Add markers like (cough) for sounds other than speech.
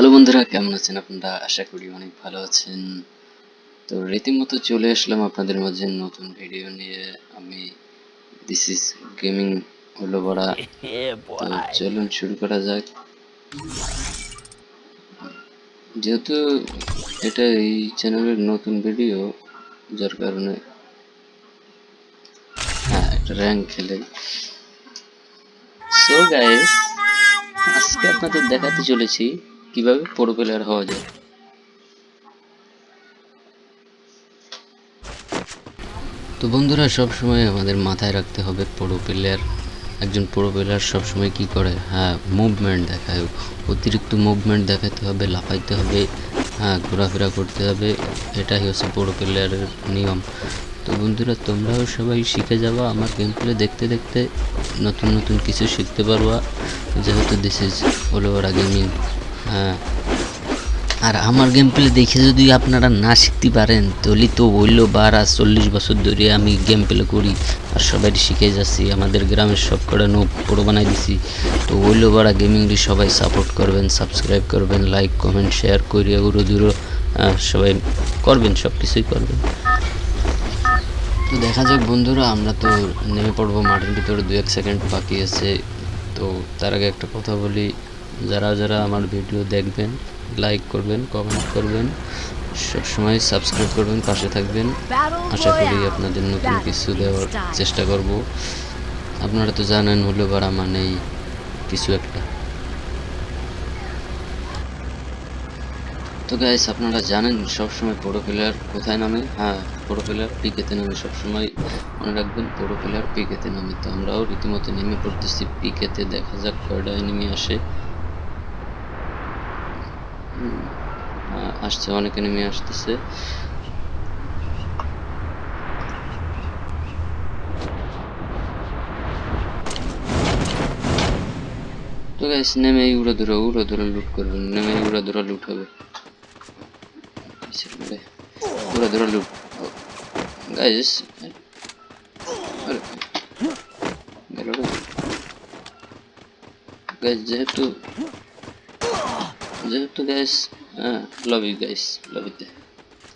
Hello বন্ধুরা কেমন আছেন আপনারা? আশা করি অনেক ভালো আছেন। তো রীতিমতো চলে আসলাম আপনাদের মাঝে নতুন ভিডিও নিয়ে। আমি দিস ইজ গেমিং হলো বড়া। (laughs) তো চলুন শুরু করা যাক। যেহেতু এটা এই চ্যানেলের নতুন ভিডিও যার কারণে হ্যাঁ এটা র্যাঙ্ক খেলে। সো গাইস আজকে আপনাদের দেখাতে চলেছি কীভাবে প্রো প্লেয়ার হওয়া যায়? তো বন্ধুরা সব সময় আমাদের মাথায় রাখতে হবে প্রো প্লেয়ার একজন প্রো প্লেয়ার সবসময় কি করে? হ্যাঁ মুভমেন্ট দেখায়। অতিরিক্ত মুভমেন্ট দেখাতে হবে, লাফাইতে হবে হ্যাঁ ঘোরাফেরা করতে হবে, এটাই হচ্ছে প্রো প্লেয়ারের নিয়ম। তো বন্ধুরা, তোমরাও সবাই শিখে যাবা আমার গেম প্লে দেখতে দেখতে, নতুন নতুন কিছু শিখতে পারবা। যেহেতু দিস ইজ হলো ওরা গেমিং হ্যাঁ। আর আমার গেম প্লে দেখে যদি আপনারা না শিখতে পারেন, তাহলে তো হইল বারা, চল্লিশ বছর ধরে আমি গেম প্লে করি। আর সবাই শিখে যাচ্ছি, আমাদের গ্রামের সব কটা নো বড়ো বানাই দিছি। তো হইল বারা গেমিংলি সবাই সাপোর্ট করবেন সাবস্ক্রাইব করবেন লাইক কমেন্ট শেয়ার করিয়া উড়ো দূরো সবাই করবেন সব কিছুই করবেন। তো দেখা যাক বন্ধুরা, আমরা তো নেমে পড়ব মাঠের ভিতরে, দু এক সেকেন্ড বাকি আছে। তো তার আগে একটা কথা বলি যারা যারা আমার ভিডিও দেখবেন লাইক করবেন কমেন্ট করবেন সবসময় সাবস্ক্রাইব করবেন পাশে থাকবেন। আশা করি আপনাদের নতুন কিছু দেওয়ার চেষ্টা করব। আপনারা তো জানেন হলো বাড়া মানেই কিছু একটা। তো গাইস আপনারা জানেন সবসময় প্রো প্লেয়ার কোথায় নামে? হ্যাঁ প্রো প্লেয়ার পিকেতে নামে সবসময়। মনে রাখবেন প্রো প্লেয়ার পিকেতে নামে। তো আমরাও রীতিমতো নেমে পড়তেছি। পিকেতে দেখা যাক কয়টা এনিমি আসে। আসছে, অনেক এনিমি আসতেছে। তো গাইস নেমে উড়ো দূরে উড়ো দূরে লুট করবেন নেমে উড়ো দূরে লুট হবে? উড়ো দূরে লুট গাইস গেল। Love you guys, love you guys, love you.